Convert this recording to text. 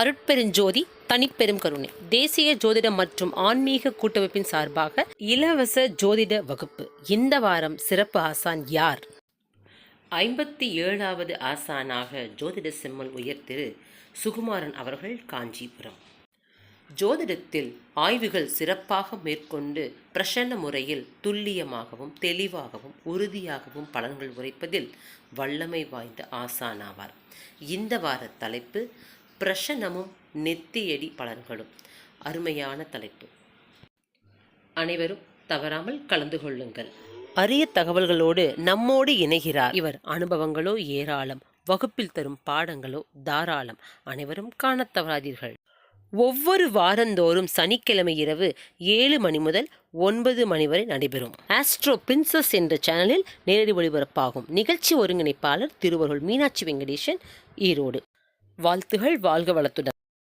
அருட்பெருஞ்சோதி தனிப்பெரும் கருணை. தேசிய ஜோதிட மற்றும் ஆன்மீக கூட்டமைப்பின் சார்பாக இலவச ஜோதிட வகுப்பு. இந்த வாரம் சிறப்பு ஆசான் யார்? ஐம்பத்தி ஏழாவது ஆசானாக ஜோதிட செம்மல் உயர்திரு சுகுமாரன் அவர்கள் காஞ்சிபுரம். ஜோதிடத்தில் ஆய்வுகள் சிறப்பாக மேற்கொண்டு பிரசன்ன முறையில் துல்லியமாகவும் தெளிவாகவும் உறுதியாகவும் பலன்கள் உரைப்பதில் வல்லமை வாய்ந்த ஆசானாவார் இந்த வார தலைப்பு பிரசனமும் நெத்தியடி பலன்களும். அருமையான தலைப்பு. அனைவரும் தவறாமல் கலந்து கொள்ளுங்கள். அரிய தகவல்களோடு நம்மோடு இணைகிறார் இவர். அனுபவங்களோ ஏராளம். வகுப்பில் தரும் பாடங்களோ தாராளம். அனைவரும் காணத் தவறாதீர்கள் ஒவ்வொரு வாரந்தோறும் சனிக்கிழமை இரவு ஏழு மணி முதல் ஒன்பது மணி வரை நடைபெறும். ஆஸ்ட்ரோ பிரின்சஸ் என்ற சேனலில் நேரடி ஒளிபரப்பாகும். நிகழ்ச்சி ஒருங்கிணைப்பாளர் திருவருள் மீனாட்சி வெங்கடேசன் ஈரோடு. வாழ்த்துகள் வாழ்க வளத்துடன்.